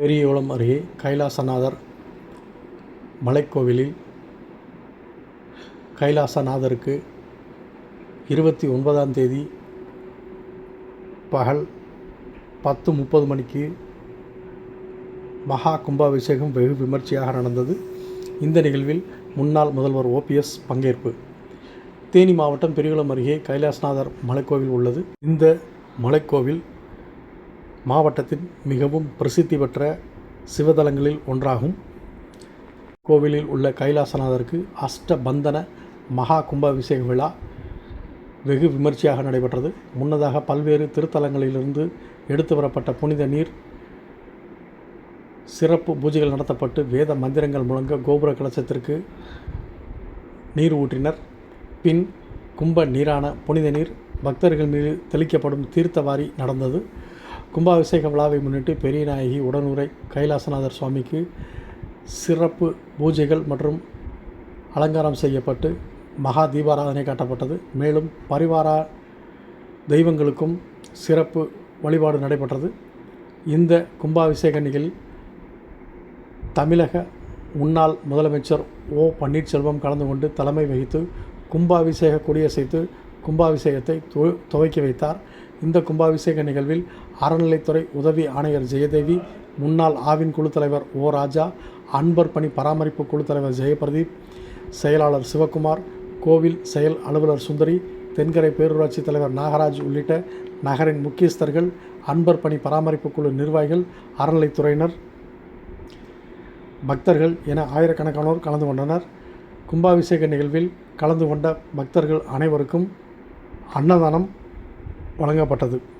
பெரியகுளம் அருகே கைலாசநாதர் மலைக்கோவிலில் கைலாசநாதருக்கு இருபத்தி ஒன்பதாம் தேதி பகல் பத்து முப்பது மணிக்கு மகா கும்பாபிஷேகம் வெகு விமர்சையாக நடந்தது. இந்த நிகழ்வில் முன்னாள் முதல்வர் ஓபிஎஸ் பங்கேற்பு. தேனி மாவட்டம் பெரியகுளம் அருகே கைலாசநாதர் மலைக்கோவில் உள்ளது. இந்த மலைக்கோவில் மாவட்டத்தின் மிகவும் பிரசித்தி பெற்ற சிவதலங்களில் ஒன்றாகும். கோவிலில் உள்ள கைலாசநாதருக்கு அஷ்டபந்தன மகா கும்பாபிஷேக விழா வெகு விமர்சையாக நடைபெற்றது. முன்னதாக பல்வேறு திருத்தலங்களிலிருந்து எடுத்து வரப்பட்ட புனித நீர் சிறப்பு பூஜைகள் நடத்தப்பட்டு வேத மந்திரங்கள் முழங்க கோபுர கலசத்திற்கு நீர் ஊற்றினர். பின் கும்ப நீரான புனித நீர் பக்தர்கள் மீது தெளிக்கப்படும் தீர்த்தவாரி நடந்தது. கும்பாபிஷேக விழாவை முன்னிட்டு பெரியநாயகி உடனுரை கைலாசநாதர் சுவாமிக்கு சிறப்பு பூஜைகள் மற்றும் அலங்காரம் செய்யப்பட்டு மகா தீபாராதனை காட்டப்பட்டது. மேலும் பரிவார தெய்வங்களுக்கும் சிறப்பு வழிபாடு நடைபெற்றது. இந்த கும்பாபிஷேக நிகழ்வில் தமிழக முன்னாள் முதலமைச்சர் ஓ பன்னீர்செல்வம் கலந்து கொண்டு தலைமை வகித்து கும்பாபிஷேக கொடியசைத்து கும்பாபிஷேகத்தை துவ துவக்கி வைத்தார். இந்த கும்பாபிஷேக நிகழ்வில் அறநிலைத்துறை உதவி ஆணையர் ஜெயதேவி முன்னாள் ஆவின் குழு தலைவர் ஓ ராஜா அன்பர் பணி பராமரிப்பு குழு தலைவர் ஜெயபிரதீப் செயலாளர் சிவகுமார் கோவில் செயல் அலுவலர் சுந்தரி தென்கரை பேரூராட்சி தலைவர் நாகராஜ் உள்ளிட்ட நகரின் முக்கியஸ்தர்கள் அன்பர் பணி பராமரிப்பு குழு நிர்வாகிகள் அறநிலைத்துறையினர் பக்தர்கள் என ஆயிரக்கணக்கானோர் கலந்து கொண்டனர். கும்பாபிஷேக நிகழ்வில் கலந்து கொண்ட பக்தர்கள் அனைவருக்கும் அன்னதானம் வழங்கப்பட்டது.